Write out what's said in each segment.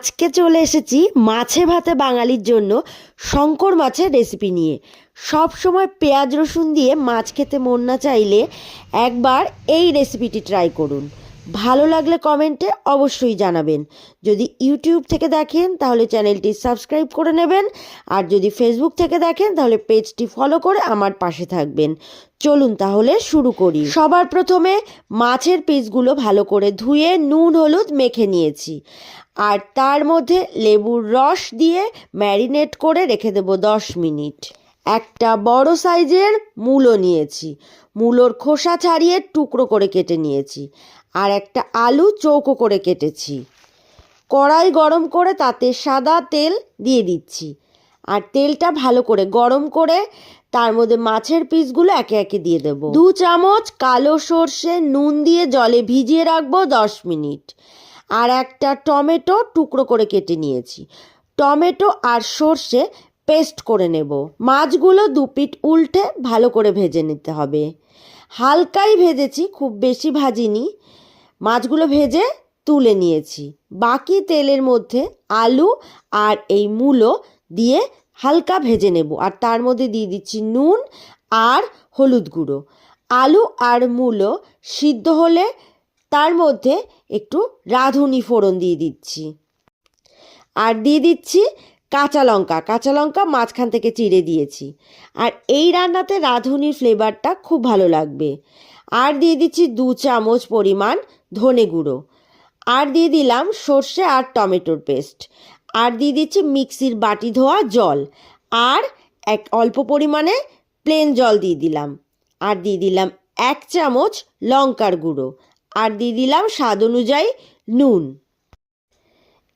আজকে চলে এসেছি মাছে ভাতে বাঙালির জন্য শঙ্কর মাছের রেসিপি নিয়ে। সব সময় পেঁয়াজ রসুন দিয়ে মাছ খেতে মন না চাইলে একবার এই রেসিপিটি ট্রাই করুন। ভালো লাগলে কমেন্টে অবশ্যই জানাবেন। যদি ইউটিউব থেকে দেখেন, তাহলে চ্যানেলটি সাবস্ক্রাইব করে নেবেন। আর যদি ফেসবুক থেকে দেখেন, তাহলে পেজটি ফলো করে আমার পাশে থাকবেন। চলুন তাহলে শুরু করি। সবার প্রথমে মাছের পিসগুলো ভালো করে ধুয়ে নুন, হলুদ মেখে নিয়েছি। আর তার মধ্যে লেবুর রস দিয়ে ম্যারিনেট করে রেখে দেবো দশ মিনিট। একটা বড় সাইজের মূলো নিয়েছি। মূলোর খোসা ছাড়িয়ে টুকরো করে কেটে নিয়েছি আর একটা আলু চৌকো করে কেটেছি। কড়াই গরম করে তাতে সাদা তেল দিয়ে দিচ্ছি আর তেলটা ভালো করে গরম করে তার মধ্যে মাছের পিসগুলো একে একে দিয়ে দেবো। দু চামচ কালো সর্ষে নুন দিয়ে জলে ভিজিয়ে রাখব দশ মিনিট আর একটা টমেটো টুকরো করে কেটে নিয়েছি। টমেটো আর সর্ষে পেস্ট করে নেব। মাছগুলো দু পিঠ উল্টে ভালো করে ভেজে নিতে হবে। হালকাই ভেজেছি, খুব বেশি ভাজিনি। মাছগুলো ভেজে তুলে নিয়েছি। বাকি তেলের মধ্যে আলু আর এই মূলো দিয়ে হালকা ভেজে নেব। আর তার মধ্যে দিয়ে দিচ্ছি নুন আর হলুদ গুঁড়ো। আলু আর মূলো সিদ্ধ হলে তার মধ্যে একটু রাঁধুনি ফোড়ন দিয়ে দিচ্ছি। আর দিয়ে দিচ্ছি কাঁচা লঙ্কা কাঁচা লঙ্কা মাঝখান থেকে চিড়ে দিয়েছি। আর এই রান্নাতে রাঁধুনির ফ্লেভারটা খুব ভালো লাগবে। আর দিয়ে দিচ্ছি দু চামচ পরিমাণ ধনে গুঁড়ো। আর দিয়ে দিলাম সর্ষে আর টমেটোর পেস্ট। আর দিয়ে দিচ্ছি মিক্সির বাটি ধোয়া জল। আর এক অল্প পরিমাণে প্লেন জল দিয়ে দিলাম। আর দিয়ে দিলাম এক চামচ লঙ্কার গুঁড়ো। আর দিয়ে দিলাম স্বাদ অনুযায়ী নুন।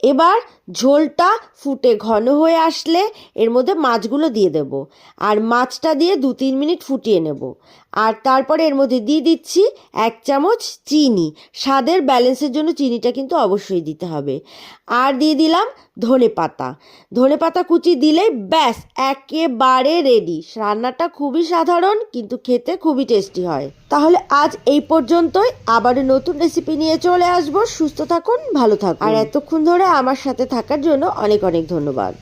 এবার ঝোলটা ফুটে ঘন হয়ে আসলে এর মধ্যে মাছগুলো দিয়ে দেব। আর মাছটা দিয়ে দু তিন মিনিট ফুটিয়ে নেব। আর তারপরে এর মধ্যে দিয়ে দিচ্ছি এক চামচ চিনি। স্বাদের ব্যালেন্সের জন্য চিনিটা কিন্তু অবশ্যই দিতে হবে। আর দিয়ে দিলাম ধনে পাতা। ধনে পাতা কুচি দিলেই ব্যাস, একেবারে রেডি রান্নাটা খুবই সাধারণ, কিন্তু খেতে খুবই টেস্টি হয়। তাহলে আজ এই পর্যন্তই। আবার নতুন রেসিপি নিয়ে চলে আসব। সুস্থ থাকুন, ভালো থাকুন। আর এতক্ষণ ধরে আমার সাথে থাকার জন্য অনেক অনেক ধন্যবাদ।